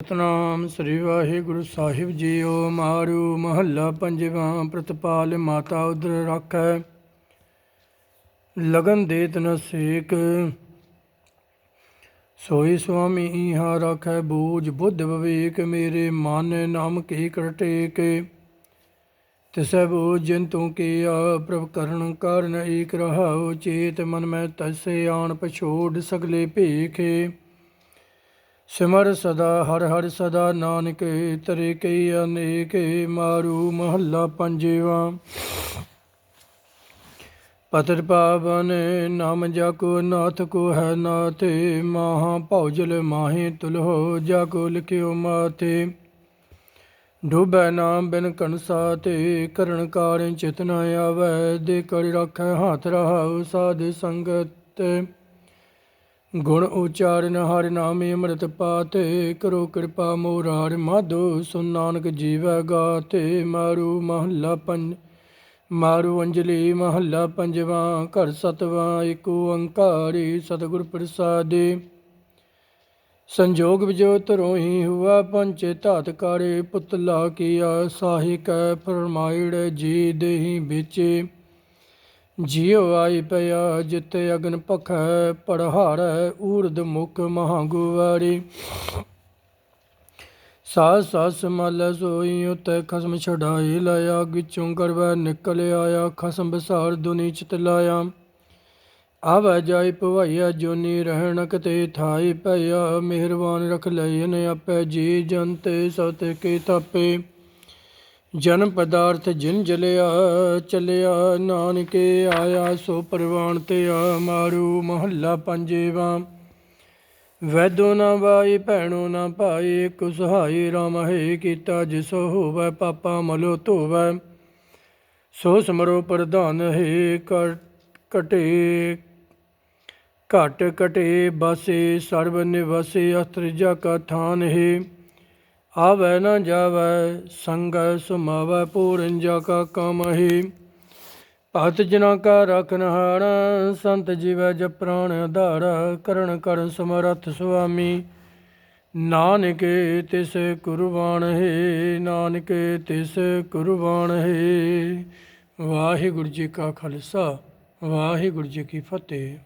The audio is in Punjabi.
ਸਤਨਾਮ ਸ੍ਰੀ ਵਾਹਿਗੁਰੂ ਸਾਹਿਬ ਜੀਓ, ਮਾਰੂ ਮਹੱਲਾ ਪੰਜਵਾਂ ਪ੍ਰਤਪਾਲ ਮਾਤਾ ਉਦਰ ਰਾਖੈ। ਲਗਨ ਦੇਤ ਨ ਸੇਕ, ਸੋਈ ਸੁਆਮੀ ਇਹਾ ਰਾਖੈ ਬੂਝ, ਬੁੱਧ ਵਿਵੇਕ ਮੇਰੇ ਮਨ ਨਾਮ ਕੀ ਕਰਟੇਕ। ਤਿਸੈ ਬੂਝ ਜਿਨ ਤੂੰ ਕੀਆ, ਪ੍ਰਭ ਕਰਨ ਕਾਰਨ ਏਕ ਰਹਾਉ ਚੇਤ ਮਨ ਮੈਂ ਤਸੇ ਆਣ ਪਛੋੜ ਸਗਲੇ ਭੇਖੇ। ਸਿਮਰ ਸਦਾ, ਹਰ ਹਰ ਸਦਾ, ਨਾਨਕ ਤਰੇ ਕਈ ਅਨੇਕ ਮਾਰੂ ਮਹੱਲਾ ਪੰਜਵਾ। ਪਤਰ ਪਾਵਨ, ਨਾਮ ਜਾ ਨਾਥ ਕੋ ਹੈ ਨਾਥੇ, ਮਾਹਾ ਭੌਜਲ ਮਾਹੇ ਤੁਲਹੋ ਜਾ ਕੋ ਲਿਖਿਓ ਮਾਥੇ। ਡੁਬੈ ਨਾਮ ਬਿਨ ਕਣਸਾ ਤੇ, ਕਰਨ ਕਾਰਨ ਚਿਤ ਆਵੈ, ਦੇ ਕਰ ਰੱਖੈ ਹਾਥ ਰਹਾਉ ਸਾਧ ਸੰਗਤ। ਗੁਣ ਉਚਾਰਨ ਹਰਿ ਨਾਮੇ ਅੰਮ੍ਰਿਤ ਪਾਤੇ, ਕਰੋ ਕਿਰਪਾ ਮੋਰਾਰ ਮਾਧੋ ਸੁਨ ਨਾਨਕ ਜੀਵੈ ਗਾਤੇ। ਮਾਰੂ ਮਹੱਲਾ ਪੰਜ, ਮਾਰੂ ਅੰਜਲੀ ਮਹੱਲਾ ਪੰਜਵਾਂ, ਘਰ ਸਤਵਾਂ ਏਕ ਓੰਕਾਰੀ ਸਤਿਗੁਰ ਪ੍ਰਸਾਦੇ। ਸੰਜੋਗ ਵਿਜੋਤ ਰੋਹੀ ਹੁਆ ਪੰਚੇ ਧਾਤ ਕਾਰੇ ਪੁਤਲਾ ਕੀਆ, ਸਾਹੀ ਕੈ ਫਰਮਾਇੜ ਜੀ ਦੇਹੀ ਵਿਚੇ। ਜਿਉ ਆਈ ਪਿਆ ਜਿਤੇ ਅਗਨ ਪਖੈ ਪੜਹਾਰੈ ਊਰਦ ਮੁਖ ਮਹਾਗੁਵਾਰੀ। ਸਾਸ ਸਾਸ ਮਲ ਸੋਈ ਉਤੈ ਖਸਮ ਛਡਾਈ ਲਿਆ, ਗਿਚੋਂ ਗਰਵੈ ਨਿਕਲ ਆਇਆ ਖਸਮ ਬਸਾਰ ਦੁਨੀ ਚਿਤ ਲਾਇਆ। ਆਵੈ ਜਾਈ ਭਵਈਆ ਜੋਨੀ ਰਹਿਣਕ ਤੇ ਥਾਈ ਪਈਆ ਮਿਹਰਬਾਨ ਰਖ ਲਈਨ ਆਪੇ, ਜੀ ਜੰਤੇ ਸਤ ਕੇ ਤਾਪੇ। ਜਨਮ ਪਦਾਰਥ ਜਿਨ ਜਲਿਆ ਚਲਿਆ, ਨਾਨਕੇ ਆਇਆ, ਸੋ ਪ੍ਰਵਾਨ ਤੇ ਆ ਮਾਰੂ ਮਹੱਲਾ ਪੰਜੇਵਾ। ਵੈਦੋ ਨਾ ਵਾਈ ਭੈਣੋ ਨਾ ਭਾਈ ਕੁਸਹਾਈ ਰਾਮ ਹੈ ਕੀਤਾ, ਜਿਸੋ ਹੋਵੈ ਪਾਪਾ ਮਲੋ ਧੋਵੈ। ਸੋ ਸਮਰੋ ਪ੍ਰਧਾਨ ਹੈ ਕਟੇ, ਘਟ ਕਟੇ, ਬਾਸੇ ਸਰਬ ਨਿਵਾਸੇ ਅਸਤਰ ਕਾ ਥਾਨ ਹੈ। ਆਵੈ ਨਾ ਜਾਵੈ, ਸੰਗ ਸੁਮਾਵੈ ਪੂਰਨ ਜਾ ਕਾ ਕਮ ਹੈ। ਭਗਤ ਜਨਾ ਕਾ ਰਖਨ ਹਾਰ ਸੰਤ ਜੀਵੈ ਜ ਪ੍ਰਾਣ ਆਧਾਰ ਕਰਨ ਕਰਨ ਸਮਰਥ ਸੁਆਮੀ। ਨਾਨਕੇ ਤਿਸ ਕੁਰਬਾਨ ਹੈ, ਨਾਨਕੇ ਤਿਸ ਕੁਰਬਾਨ ਹੈ। ਵਾਹਿਗੁਰੂ ਜੀ ਕਾ ਖਾਲਸਾ, ਵਾਹਿਗੁਰੂ ਜੀ ਕੀ ਫਤਿਹ।